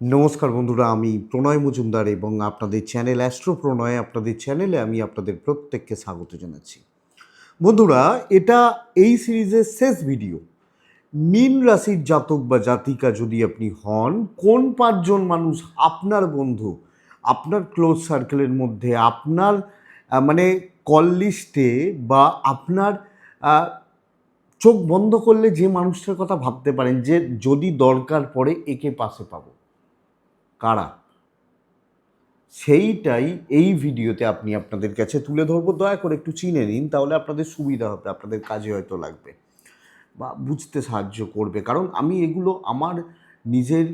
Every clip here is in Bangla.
নমস্কার বন্ধুরা, আমি প্রণয় মজুমদার এবং আপনাদের চ্যানেল অ্যাস্ট্রো প্রণয়, আপনাদের চ্যানেলে আমি আপনাদের প্রত্যেককে স্বাগত জানাচ্ছি। বন্ধুরা, এটা এই সিরিজের শেষ ভিডিও। মীন রাশির জাতক বা জাতিকা যদি আপনি হন, কোন পাঁচজন মানুষ আপনার বন্ধু, আপনার ক্লোজ সার্কেলের মধ্যে, আপনার মানে কল লিস্টে বা আপনার চোখ বন্ধ করলে যে মানুষটার কথা ভাবতে পারেন, যে যদি দরকার পড়ে, একে পাশে পাবো। কারা? সেইটাই এই ভিডিওতে আপনি আপনাদের কাছে তুলে ধরবো। দয়া করে একটু চিনে নিন, তাহলে আপনাদের সুবিধা হবে, আপনাদের কাজে হয়তো লাগবে বা বুঝতে সাহায্য করবে। কারণ আমি এগুলো আমার নিজের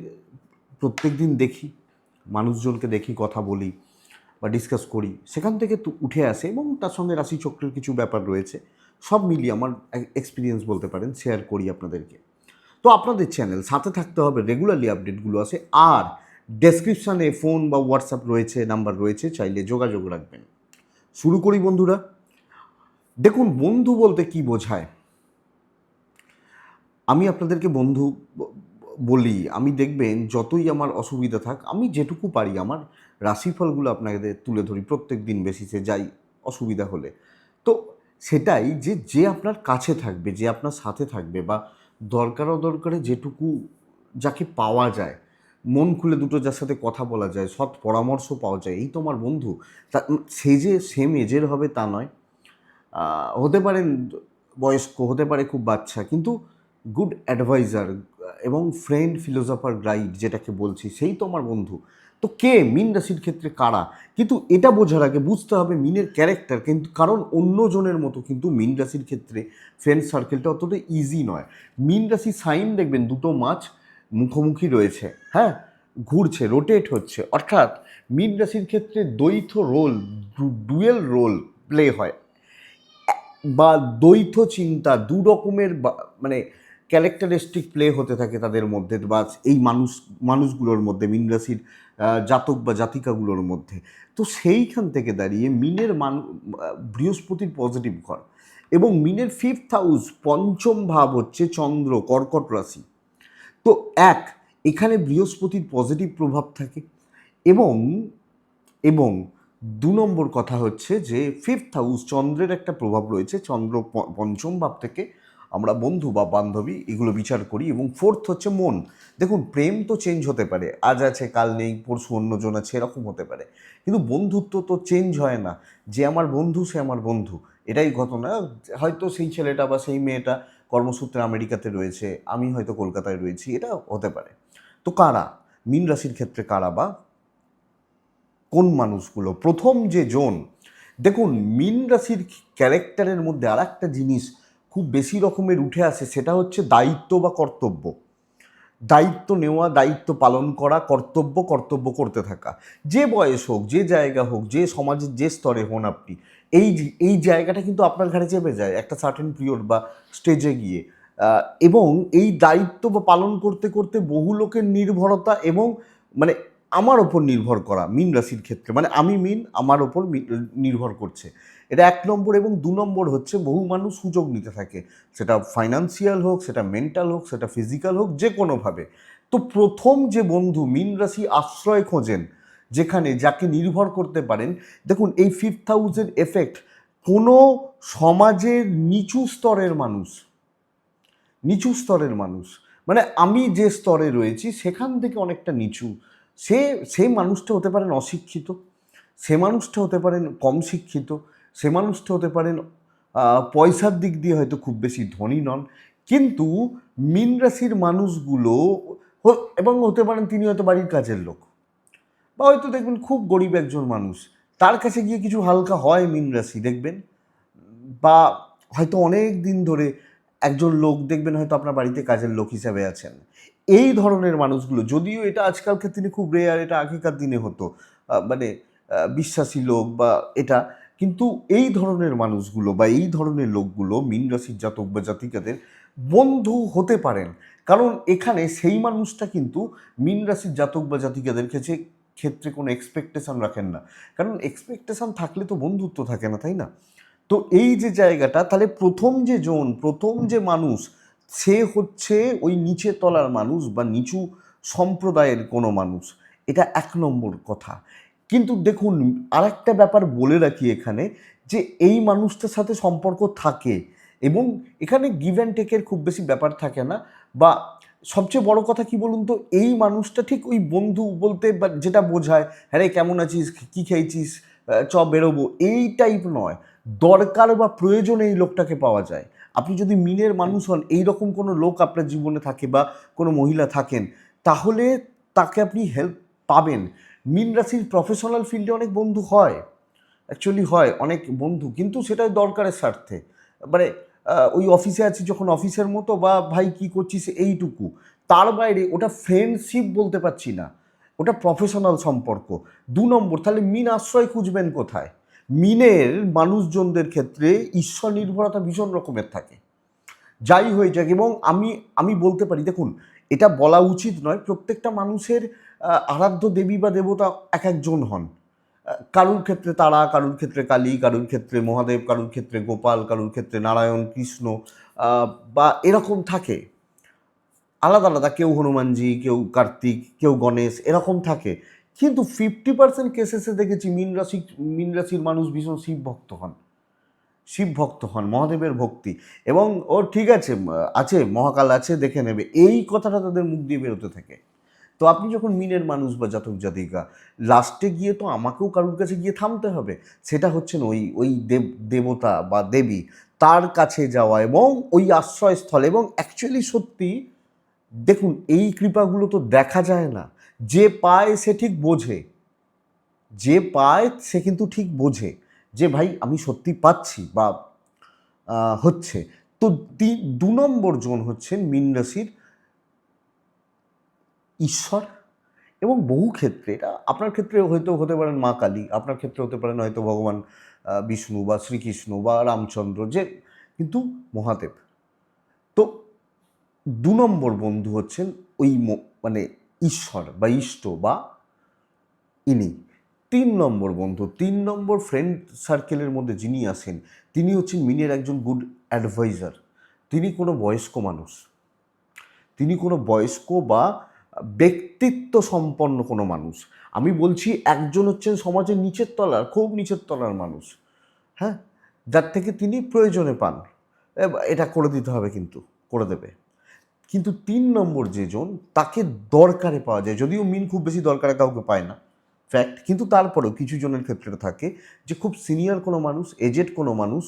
প্রত্যেক দিন দেখি, মানুষজনকে দেখি, কথা বলি বা ডিসকাস করি। সেখান থেকে তো উঠে আসে এবং তার সঙ্গে রাশিচক্রের কিছু ব্যাপার রয়েছে, সব মিলিয়ে আমার এক্সপিরিয়েন্স বলতে পারেন শেয়ার করি আপনাদেরকে। তো আপনাদের চ্যানেল সাথে থাকতে হবে রেগুলারলি আপডেটগুলো আসে। আর ডেসক্রিপশানে ফোন বা হোয়াটসঅ্যাপ রয়েছে নাম্বার রয়েছে, চাইলে যোগাযোগ রাখবেন। শুরু করি বন্ধুরা। দেখুন, বন্ধু বলতে কি বোঝায়? আমি আপনাদেরকে বন্ধু বলি, আমি দেখবেন যতই আমার অসুবিধা থাক, আমি যেটুকু পারি আমার রাশিফলগুলো আপনাদের তুলে ধরি প্রত্যেক দিন বেসিসে যাই অসুবিধা হলে। তো সেটাই যে যে আপনার কাছে থাকবে, যে আপনার সাথে থাকবে বা দরকার অদরকারে যেটুকু যাকে পাওয়া যায় মন খুলে দুটো যার সাথে কথা বলা যায়, সৎ পরামর্শ পাওয়া যায়, এই তো আমার বন্ধু। তা সে যে সেম এজের হবে তা নয়। হতে পারেন বয়স্ক, হতে পারে খুব বাচ্চা, কিন্তু গুড অ্যাডভাইজার এবং ফ্রেন্ড ফিলোজফার গাইড যেটাকে বলছি, সেই তো আমার বন্ধু। তো কে? মিন রাশির ক্ষেত্রে কারা? কিন্তু এটা বোঝার আগে বুঝতে হবে মিনের ক্যারেক্টার কিন্তু কারণ অন্য জনের মতো কিন্তু মিন রাশির ক্ষেত্রে ফ্রেন্ড সার্কেলটা অতটা ইজি নয়। মিন রাশি সাইন দেখবেন, দুটো মাছ মুখোমুখি রয়েছে হ্যাঁ? ঘুরছে রোটেট হচ্ছে। অর্থাৎ মিন রাশির ক্ষেত্রে দ্বৈত রোল ডুয়েল রোল প্লে হয়। বা দ্বৈত চিন্তা দু রকমের মানে ক্যারেক্টারিস্টিক প্লে হতে থাকে তাদের মধ্যে বা এই মানুষ, মানুষগুলোর মধ্যে, মিন রাশির জাতক বা জাতিকাগুলোর মধ্যে। তো সেইখান থেকে দাঁড়িয়ে মিনের মান বৃহস্পতির পজিটিভ ঘর এবং মিনের ফিফথ হাউস পঞ্চম ভাব হচ্ছে চন্দ্র, কর্কট রাশি। তো এক, এখানে বৃহস্পতির পজিটিভ প্রভাব থাকে এবং এবং দু নম্বর কথা হচ্ছে যে ফিফথ হাউস চন্দ্রের একটা প্রভাব রয়েছে, চন্দ্র পঞ্চম ভাব থেকে আমরা বন্ধু বা বান্ধবী এগুলো বিচার করি এবং ফোর্থ হচ্ছে মন। দেখুন, প্রেম তো চেঞ্জ হতে পারে, আজ আছে, কাল নেই, পরশু অন্যজন আছে, এরকম হতে পারে। কিন্তু বন্ধুত্ব তো চেঞ্জ হয় না, যে আমার বন্ধু সে আমার বন্ধু, এটাই ঘটনা। হয়তো সেই ছেলেটা বা সেই মেয়েটা কর্মসূত্রে আমেরিকাতে রয়েছে, আমি হয়তো কলকাতায় রয়েছি, এটা হতে পারে। তো কারা? মিন রাশির ক্ষেত্রে কারা বা কোন মানুষগুলো? প্রথম যে জোন, দেখুন, মিন রাশির ক্যারেক্টারের মধ্যে আর একটা জিনিস খুব বেশি রকমের উঠে আসে, সেটা হচ্ছে দায়িত্ব বা কর্তব্য। দায়িত্ব নেওয়া, দায়িত্ব পালন করা, কর্তব্য কর্তব্য করতে থাকা। যে বয়স হোক, যে জায়গা হোক, যে সমাজের যে স্তরে হন আপনি, এই এই জায়গাটা কিন্তু আপনার ঘাড়ে চেপে যায় একটা সার্টেন পিরিয়ড বা স্টেজে গিয়ে। এবং এই দায়িত্ব বা পালন করতে করতে বহু লোকের নির্ভরতা এবং মানে আমার ওপর নির্ভর করা মিন রাশির ক্ষেত্রে। মানে আমি মিন, আমার ওপর নির্ভর করছে। এটা এক নম্বর এবং দু নম্বর হচ্ছে বহু মানুষ সুযোগ নিতে থাকে। সেটা ফাইন্যান্সিয়াল হোক, সেটা মেন্টাল হোক, সেটা ফিজিক্যাল হোক, যে কোনোভাবে। তো প্রথম যে বন্ধু মিন রাশি আশ্রয় খোঁজেন, যেখানে যাকে নির্ভর করতে পারেন, দেখুন এই ফিফথ হাউসের এফেক্ট কোনো সমাজের নিচু স্তরের মানুষ, নিচু স্তরের মানুষ। মানে আমি যে স্তরে রয়েছি, সেখান থেকে অনেকটা নিচু। সে সেই মানুষটা হতে পারেন অশিক্ষিত, সে মানুষটা হতে পারেন কম শিক্ষিত, সে মানুষটা হতে পারেন পয়সার দিক দিয়ে হয়তো খুব বেশি ধনী নন, কিন্তু মিন রাশির মানুষগুলো এবং হতে পারেন তিনি হয়তো বাড়ির কাজের লোক। বা হয়তো দেখবেন খুব গরিব একজন মানুষ, তার কাছে গিয়ে কিছু হালকা হয় মিন রাশি, দেখবেন? বা হয়তো অনেক দিন ধরে একজন লোক, দেখবেন হয়তো আপনার বাড়িতে কাজের লোক হিসাবে আছেন। এই ধরনের মানুষগুলো, যদিও এটা আজকালকার দিনে খুব রেয়ার এটা আগেকার দিনে হতো মানে বিশ্বাসী লোক বা এটা, কিন্তু এই ধরনের মানুষগুলো বা এই ধরনের লোকগুলো, মিন রাশির জাতক বা জাতিকাদের বন্ধু হতে পারেন। কারণ এখানে সেই মানুষটা কিন্তু মিন রাশির জাতক বা জাতিকাদের কাছে ক্ষেত্রে কোনো এক্সপেকটেশন রাখেন না। কারণ এক্সপেকটেশন থাকলে তো বন্ধুত্ব থাকে না, তাই না? তো এই যে জায়গাটা, তাহলে প্রথম যে জোন, প্রথম যে মানুষ সে হচ্ছে ওই নিচে তলার মানুষ বা নিচু সম্প্রদায়ের কোনো মানুষ। এটা এক নম্বর কথা। কিন্তু দেখুন, আরেকটা ব্যাপার বলে রাখি এখানে যে এই মানুষটার সাথে সম্পর্ক থাকে এবং এখানে গিভ অ্যান্ড টেকের খুব বেশি ব্যাপার থাকে না বা সবচেয়ে বড় কথা কি বলুন তো, এই মানুষটা ঠিক ওই বন্ধু বলতে বা যেটা বোঝায় হ্যাঁ কেমন আছিস? কী খেয়েছিস? চ, বেরোবো। এই টাইপ নয়। দরকার বা প্রয়োজনে এই লোকটাকে পাওয়া যায়। আপনি যদি মিনের মানুষ হন এই রকম কোনো লোক আপনার জীবনে থাকে বা কোনো মহিলা থাকেন, তাহলে তাকে আপনি হেল্প পাবেন। মিন রাশির প্রফেশনাল ফিল্ডে অনেক বন্ধু হয়। অ্যাকচুয়ালি হয়, অনেক বন্ধু। কিন্তু সেটা দরকারের স্বার্থে। মানে ওই অফিসে আছি যখন অফিসের মতো বা ভাই কি করছিস, এইটুকু। তার বাইরে ওটা ফ্রেন্ডশিপ বলতে পারছি না। ওটা প্রফেশনাল সম্পর্ক। দু নম্বর, তাহলে মিন আশ্রয় খুঁজবেন কোথায়? মিনের মানুষজনদের ক্ষেত্রে ঈশ্বর নির্ভরতা ভীষণ রকমের থাকে। যাই হয়ে যাক এবং আমি আমি বলতে পারি, দেখুন, এটা বলা উচিত নয়, প্রত্যেকটা মানুষের আরাধ্য দেবী বা দেবতা এক একজন হন। কারুর ক্ষেত্রে তারা, কারুর ক্ষেত্রে কালী, কারুর ক্ষেত্রে মহাদেব, কারুর ক্ষেত্রে গোপাল, কারুর ক্ষেত্রে নারায়ণ, কৃষ্ণ বা এরকম থাকে। আলাদা আলাদা, কেউ হনুমানজি, কেউ কার্তিক, কেউ গণেশ, এরকম থাকে। কিন্তু ফিফটি পার্সেন্ট কেসেসে দেখেছি মিন রাশি, মিন রাশির মানুষ ভীষণ শিব ভক্ত হন। শিব ভক্ত হন, মহাদেবের ভক্তি। এবং ও ঠিক আছে আছে, মহাকাল আছে, দেখে নেবে। এই কথাটা তাদের মুখ দিয়ে বেরোতে থাকে। তো আপনি যখন মিনের মানুষ বা জাতক জাতিকা লাস্টে গিয়ে তো আমাকেও কারোর কাছে গিয়ে থামতে হবে। সেটা হচ্ছে না ওই ওই দেব, দেবতা বা দেবী তার কাছে যাওয়া এবং ওই আশ্রয়স্থল। এবং অ্যাকচুয়ালি সত্যি, দেখুন, এই কৃপাগুলো তো দেখা যায় না। যে পায় সে ঠিক বোঝে। যে পায় সে কিন্তু ঠিক বোঝে যে, ভাই, আমি সত্যি পাচ্ছি বা হচ্ছে। তো দু নম্বর জন হচ্ছেন মীন রাশির ঈশ্বর এবং বহু ক্ষেত্রে এটা আপনার ক্ষেত্রে হয়তো হতে পারেন মা কালী, আপনার ক্ষেত্রে হতে পারেন হয়তো ভগবান বিষ্ণু বা শ্রীকৃষ্ণ বা রামচন্দ্র যে, কিন্তু মহাদেব। তো দু নম্বর বন্ধু হচ্ছেন ওই মানে ঈশ্বর বা ইষ্ট বা ইনি। তিন নম্বর বন্ধু, তিন নম্বর ফ্রেন্ড সার্কেলের মধ্যে যিনি আসেন তিনি হচ্ছেন মিনের একজন গুড অ্যাডভাইজার তিনি কোনো বয়স্ক মানুষ। তিনি কোনো বয়স্ক বা ব্যক্তিত্ব সম্পন্ন কোনো মানুষ। আমি বলছি একজন হচ্ছেন সমাজের নিচের তলার, খুব নিচের তলার মানুষ। হ্যাঁ? যার থেকে তিনি প্রয়োজনে পান। এটা করে দিতে হবে কিন্তু, করে দেবে। কিন্তু তিন নম্বর যে জন, তাকে দরকারে পাওয়া যায়। যদিও মিন খুব বেশি দরকারে কাউকে পায় না। ফ্যাক্ট কিন্তু তারপরেও কিছু জনের ক্ষেত্রে থাকে যে খুব সিনিয়র কোনো মানুষ এজেড কোনো মানুষ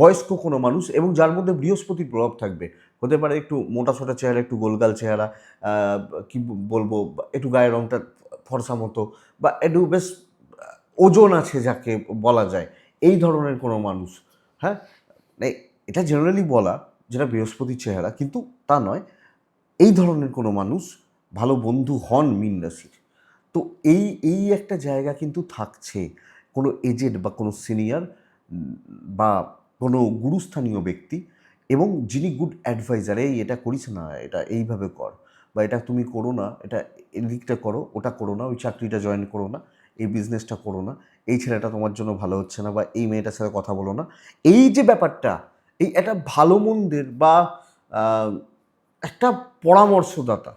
বয়স্ক কোনো মানুষ এবং যার মধ্যে বৃহস্পতির প্রভাব থাকবে। হতে পারে একটু মোটা সোটা চেহারা, একটু গোলগাল চেহারা কি বলব, একটু গায়ের রংটা ফর্সা মতো বা একটু বেশ ওজন আছে যাকে বলা যায়। এই ধরনের কোনো মানুষ হ্যাঁ? মানে এটা জেনারেলি বলা যেটা বৃহস্পতির চেহারা, কিন্তু তা নয়, এই ধরনের কোনো মানুষ ভালো বন্ধু হন মিন রাশির। তো এই এই একটা জায়গা কিন্তু থাকছে, কোনো এজেড বা কোনো সিনিয়র বা কোনো গুরুস্থানীয় ব্যক্তি এবং যিনি গুড অ্যাডভাইজার এই এটা করিস না, এটা এইভাবে কর বা এটা তুমি করো না, এটা এদিকটা করো, ওটা করো না, ওই চাকরিটা জয়েন করো না, এই বিজনেসটা করো না, এই ছেলেটা তোমার জন্য ভালো হচ্ছে না বা এই মেয়েটার সাথে কথা বলো না। এই যে ব্যাপারটা এই একটা ভালো মন্দের বা একটা পরামর্শদাতা,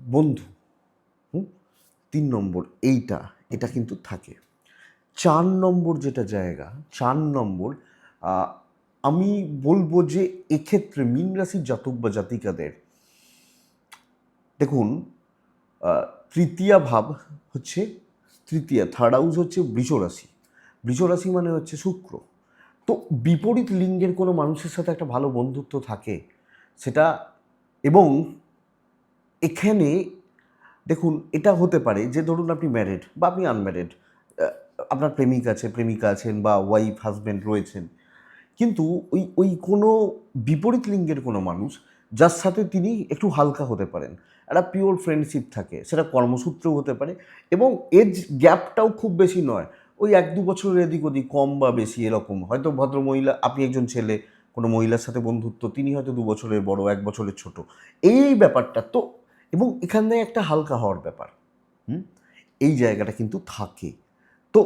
বন্ধু তিন নম্বর এইটা, এটা কিন্তু থাকে। চার নম্বর যেটা জায়গা, চার নম্বর আমি বলব যে এক্ষেত্রে মীন রাশির জাতক বা জাতিকাদের, দেখুন তৃতীয়া ভাব হচ্ছে, তৃতীয়া থার্ড হাউস হচ্ছে বৃষ রাশি বৃষ রাশি মানে হচ্ছে শুক্র। তো বিপরীত লিঙ্গের কোনো মানুষের সাথে একটা ভালো বন্ধুত্ব থাকে, সেটা এবং এখানে দেখুন, এটা হতে পারে যে ধরুন আপনি ম্যারিড বা আপনি আনম্যারিড আপনার প্রেমিক আছে, প্রেমিকা আছেন বা ওয়াইফ হাজব্যান্ড রয়েছেন, কিন্তু ওই ওই কোনো বিপরীত লিঙ্গের কোনো মানুষ যার সাথে তিনি একটু হালকা হতে পারেন, একটা পিওর ফ্রেন্ডশিপ থাকে, সেটা কর্মসূত্রেও হতে পারে এবং এজ গ্যাপটাও খুব বেশি নয়। ওই এক দু বছরের এদিক ওদিক, কম বা বেশি এরকম। হয়তো ভদ্র মহিলা আপনি একজন ছেলে, কোনো মহিলার সাথে বন্ধুত্ব, তিনি হয়তো দু বছরের বড়, এক বছরের ছোট। এই ব্যাপারটা তো, এবং এখানে একটা হালকা হওয়ার ব্যাপার। হুম? এই জায়গাটা কিন্তু থাকে। তো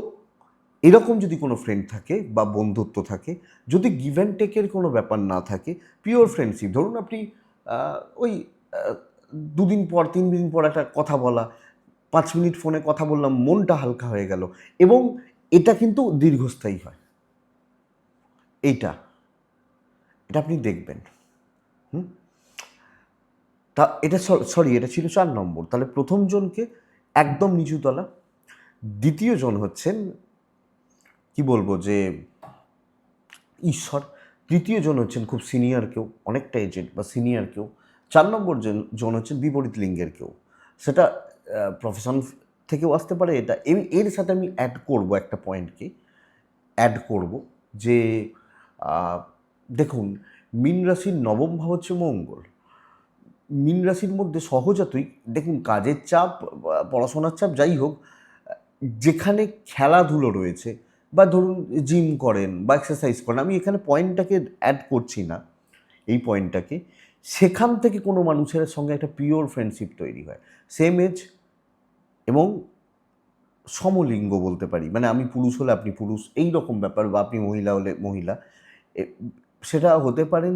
এরকম যদি কোনো ফ্রেন্ড থাকে বা বন্ধুত্ব থাকে, যদি গিভ অ্যান্ড টেকের কোনো ব্যাপার না থাকে পিওর ফ্রেন্ডশিপ ধরুন আপনি ওই দুদিন পর, তিন দিন পর একটা কথা বলা পাঁচ মিনিট ফোনে কথা বললাম, মনটা হালকা হয়ে গেল এবং এটা কিন্তু দীর্ঘস্থায়ী হয়। এইটা, এটা আপনি দেখবেন। হুম? তা এটা সরি এটা ছিল চার নম্বর। তাহলে প্রথম জনকে একদম নিচুতলা, দ্বিতীয় জন হচ্ছেন, কি বলব যে, ঈশ্বর। তৃতীয় জন হচ্ছেন খুব সিনিয়র কেউ, অনেকটা এজেন্ট বা সিনিয়র কেউ। চার নম্বর জন জন হচ্ছেন বিপরীত লিঙ্গের কেউ। সেটা প্রফেশন থেকেও আসতে পারে। এটা এর এর সাথে আমি অ্যাড করব একটা পয়েন্টকে অ্যাড করব যে দেখুন, মীন রাশির নবম ভাব হচ্ছে মঙ্গল। মীন রাশির মধ্যে সহজাতই, দেখুন, কাজের চাপ, পড়াশোনার চাপ, যাই হোক, যেখানে খেলাধুলো রয়েছে, বা ধরুন জিম করেন, বা এক্সারসাইজ করেন, আমি এখানে পয়েন্টটাকে অ্যাড করছি না, এই পয়েন্টটাকে সেখান থেকে কোনো মানুষের সঙ্গে একটা পিওর ফ্রেন্ডশিপ তৈরি হয়। সেম এজ এবং সমলিঙ্গ বলতে পারি। মানে আমি পুরুষ হলে আপনি পুরুষ, এই রকম ব্যাপার, বা আপনি মহিলা হলে মহিলা। সেটা হতে পারেন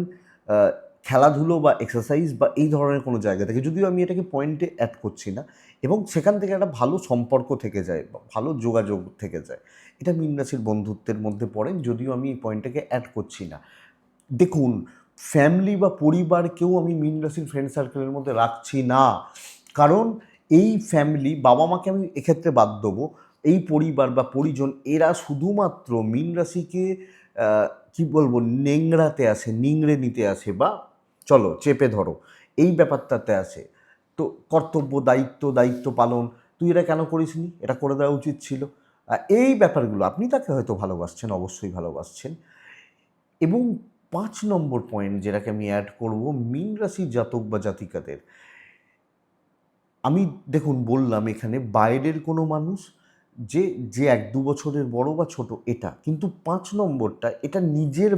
খেলাধুলো বা এক্সারসাইজ বা এই ধরনের কোনো জায়গা থেকে। যদিও আমি এটাকে পয়েন্টে অ্যাড করছি না, এবং সেখান থেকে একটা ভালো সম্পর্ক থেকে যায়, বা ভালো যোগাযোগ থেকে যায়। এটা মীন রাশির বন্ধুত্বের মধ্যে পড়েন, যদিও আমি এই পয়েন্টটাকে অ্যাড করছি না। দেখুন ফ্যামিলি বা পরিবারকেও আমি মীন রাশির ফ্রেন্ড সার্কেলের মধ্যে রাখছি না। কারণ এই ফ্যামিলি বাবা মাকে আমি এক্ষেত্রে বাদ দেবো। এই পরিবার বা পরিজন, এরা শুধুমাত্র মীন রাশিকে কি বলব, নেংড়াতে আসে নিংড়ে নিতে আসে বা চলো চেপে ধরো, এই ব্যাপারটাতে আসে। তো কর্তব্য, দায়িত্ব দায়িত্ব পালন, তুই এটা কেন করিসনি? এটা করে দেওয়া উচিত ছিল। এই ব্যাপারগুলো আপনি তাকে হয়তো ভালোবাসছেন, অবশ্যই ভালোবাসছেন। এবং পাঁচ নম্বর পয়েন্ট যেটাকে আমি অ্যাড করব, মীন রাশির জাতক বা জাতিকাদের। আমি দেখুন বললাম এখানে বাইরের কোনো মানুষ যে যে এক দু বছরের বড় বা ছোট, এটা। কিন্তু পাঁচ নম্বরটা, এটা নিজের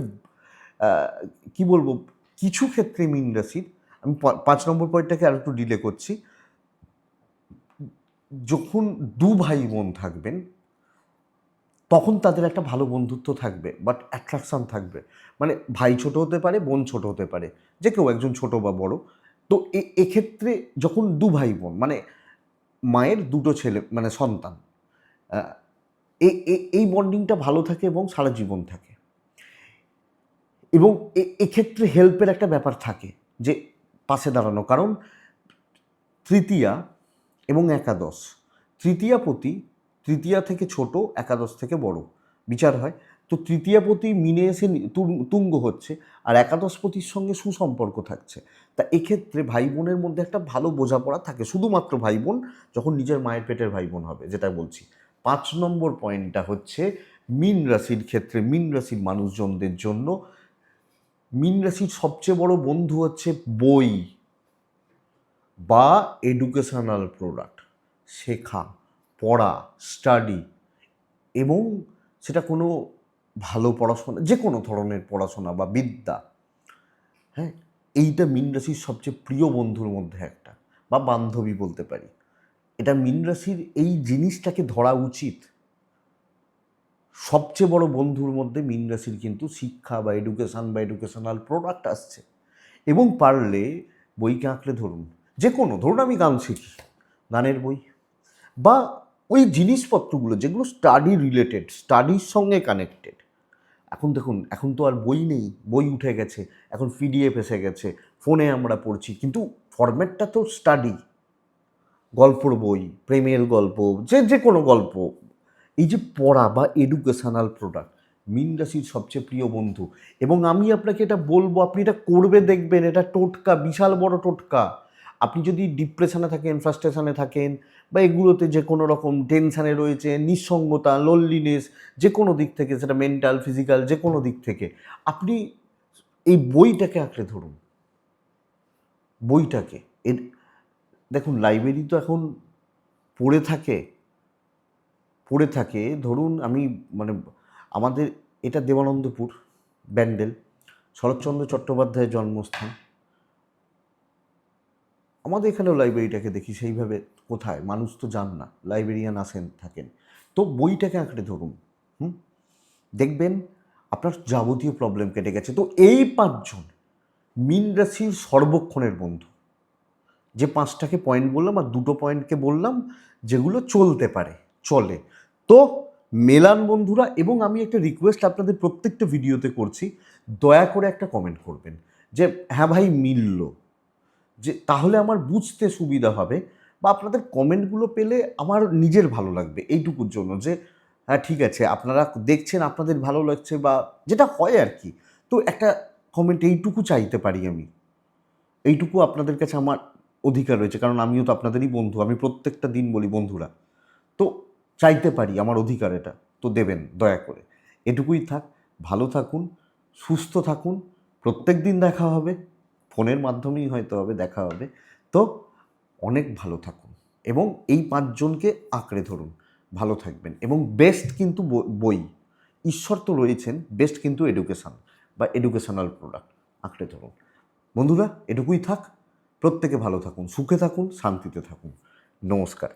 কি বলব, কিছু ক্ষেত্রে রাশির। আমি পাঁচ নম্বর পয়েন্টটাকে আর একটু ডিলে করছি। যখন দু ভাই বোন থাকবেন, তখন তাদের একটা ভালো বন্ধুত্ব থাকবে বাট অ্যাট্রাকশন থাকবে। মানে ভাই ছোট হতে পারে, বোন ছোট হতে পারে। যে কেউ একজন ছোট বা বড়। তো এক্ষেত্রে যখন দু ভাই বোন মানে মায়ের দুটো ছেলে মানে সন্তান এই বন্ডিংটা ভালো থাকে এবং সারা জীবন থাকে। এবং এক্ষেত্রে হেল্পের একটা ব্যাপার থাকে যে পাশে দাঁড়ানো। কারণ তৃতীয়া এবং একাদশ, তৃতীয়া প্রতি তৃতীয়া থেকে ছোট, একাদশ থেকে বড়, বিচার হয়। তো তৃতীয়াপতি মিনে এসে তুঙ্গ হচ্ছে আর একাদশপতির সঙ্গে সুসম্পর্ক থাকছে। তা এক্ষেত্রে ভাই বোনের মধ্যে একটা ভালো বোঝাপড়া থাকে। শুধুমাত্র ভাই বোন যখন নিজের মায়ের পেটের ভাই বোন হবে, যেটা বলছি। পাঁচ নম্বর পয়েন্টটা হচ্ছে মিন রাশির ক্ষেত্রে, মীন রাশির মানুষজনদের জন্য মিন রাশির সবচেয়ে বড় বন্ধু হচ্ছে বই বা এডুকেশনাল প্রোডাক্ট শেখা, পড়া স্টাডি এবং সেটা কোনো ভালো পড়াশোনা যে কোনো ধরনের পড়াশোনা বা বিদ্যা হ্যাঁ? এইটা মীন রাশির সবচেয়ে প্রিয় বন্ধুর মধ্যে একটা, বা বান্ধবী বলতে পারি। এটা মীন রাশির এই জিনিসটাকে ধরা উচিত। সবচেয়ে বড় বন্ধুর মধ্যে মীন রাশির কিন্তু শিক্ষা বা এডুকেশান বা এডুকেশনাল প্রোডাক্ট আসছে। এবং পারলে বইকে আঁকড়ে ধরুন যে কোনো ধরুন আমি গান শিখি, গানের বই, বা ওই জিনিসপত্রগুলো, যেগুলো স্টাডি রিলেটেড স্টাডির সঙ্গে কানেক্টেড এখন দেখুন, এখন তো আর বই নেই, বই উঠে গেছে, এখন পিডিএফ এসে গেছে ফোনে আমরা পড়ছি, কিন্তু ফরম্যাটটা তো স্টাডি গল্পর বই, প্রেমের গল্প, যে যে কোনো গল্প। এই যে পড়া বা এডুকেশনাল প্রোডাক্ট মিন রাশির সবচেয়ে প্রিয় বন্ধু, এবং আমি আপনাকে এটা বলব, আপনি এটা করবে, দেখবেন, এটা টোটকা, বিশাল বড় টোটকা। আপনি যদি ডিপ্রেশনে থাকেন ফ্রাস্ট্রেশনে থাকেন বা এগুলোতে যে কোনো রকম টেনশানে রয়েছে, নিঃসঙ্গতা লোনলিনেস যে কোনো দিক থেকে, সেটা মেন্টাল ফিজিক্যাল যে কোনো দিক থেকে, আপনি এই বইটাকে আঁকড়ে ধরুন। বইটাকে। এর, দেখুন লাইব্রেরি তো এখন পড়ে থাকে। পড়ে থাকে। ধরুন, আমি মানে আমাদের, এটা দেবানন্দপুর, ব্যান্ডেল। শরৎচন্দ্র চট্টোপাধ্যায়ের জন্মস্থান। আমাদের এখানেও লাইব্রেরিটাকে দেখি সেইভাবে। কোথায়? মানুষ তো যান না। লাইব্রেরিয়ান আসেন থাকেন। তো বইটাকে আঁকড়ে ধরুন, হুম? দেখবেন আপনার যাবতীয় প্রবলেম কেটে গেছে। তো এই পাঁচজন মিন রাশির সর্বক্ষণের বন্ধু। যে পাঁচটাকে পয়েন্ট বললাম আর দুটো পয়েন্টকে বললাম, যেগুলো চলতে পারে, চলে। তো মেলান বন্ধুরা, এবং আমি একটা রিকোয়েস্ট আপনাদের প্রত্যেকটা ভিডিওতে করছি, দয়া করে একটা কমেন্ট করবেন। যে হ্যাঁ ভাই, মিলল। যে, তাহলে আমার বুঝতে সুবিধা হবে বা আপনাদের কমেন্টগুলো পেলে আমার নিজের ভালো লাগবে এইটুকুর জন্য যে হ্যাঁ ঠিক আছে, আপনারা দেখছেন, আপনাদের ভালো লাগছে বা যেটা হয় আর কি। তো একটা কমেন্ট এইটুকু চাইতে পারি আমি। এইটুকু আপনাদের কাছে আমার অধিকার রয়েছে, কারণ আমিও তো আপনাদেরই বন্ধু, আমি প্রত্যেকটা দিন বলি বন্ধুরা। তো চাইতে পারি, আমার অধিকার এটা, তো দেবেন, দয়া করে। এটুকুই থাক, ভালো থাকুন, সুস্থ থাকুন, প্রত্যেক দিন দেখা হবে, ফোনের মাধ্যমেই হয়তো হবে, দেখা হবে। তো অনেক ভালো থাকুন এবং এই পাঁচজনকে আঁকড়ে ধরুন, ভালো থাকবেন এবং বেস্ট কিন্তু বই। ঈশ্বর তো রয়েছেন বেস্ট কিন্তু এডুকেশান বা এডুকেশনাল প্রোডাক্ট আঁকড়ে ধরুন। বন্ধুরা, এটুকুই থাক, প্রত্যেকে ভালো থাকুন, সুখে থাকুন, শান্তিতে থাকুন। নমস্কার।